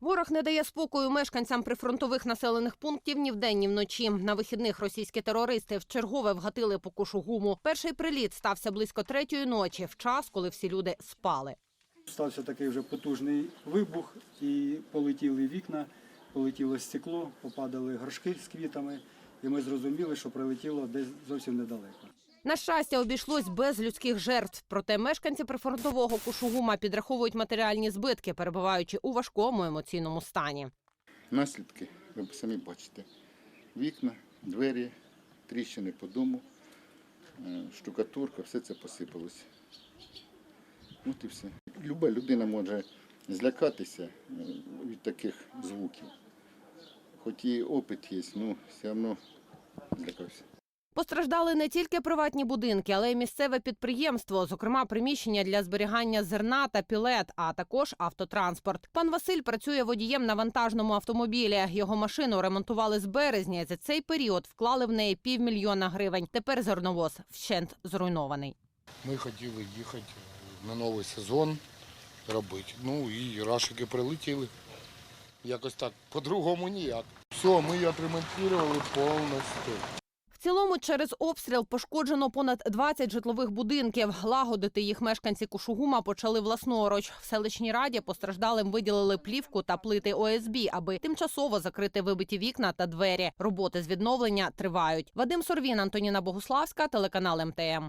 Ворог не дає спокою мешканцям прифронтових населених пунктів ні вдень, ні вночі. На вихідних російські терористи вчергове вгатили по Кушугуму. Перший приліт стався близько третьої ночі, в час, коли всі люди спали. Стався такий вже потужний вибух, і полетіли вікна, полетіло стекло, попадали горшки з квітами, і ми зрозуміли, що прилетіло десь зовсім недалеко. На щастя, обійшлось без людських жертв. Проте мешканці прифронтового Кушугума підраховують матеріальні збитки, перебуваючи у важкому емоційному стані. Наслідки, ви самі бачите. Вікна, двері, тріщини по дому, е, штукатурка, все це посипалося. От і все. Люба людина може злякатися е, від таких звуків. Хоч і опит є, ну все одно. Постраждали не тільки приватні будинки, але й місцеве підприємство, зокрема приміщення для зберігання зерна та пілет, а також автотранспорт. Пан Василь працює водієм на вантажному автомобілі. Його машину ремонтували з березня. За цей період вклали в неї півмільйона гривень. Тепер зерновоз вщент зруйнований. Ми хотіли їхати на новий сезон робити. Ну і рашики прилетіли. Якось так, по-другому ніяк. Все, ми її отремонтували повністю. Цілому через обстріл пошкоджено понад 20 житлових будинків. Лагодити їх мешканці Кушугума почали власноруч. В селищній раді постраждалим виділили плівку та плити ОСБ, аби тимчасово закрити вибиті вікна та двері. Роботи з відновлення тривають. Вадим Сорвін, Антоніна Богуславська, телеканал МТМ.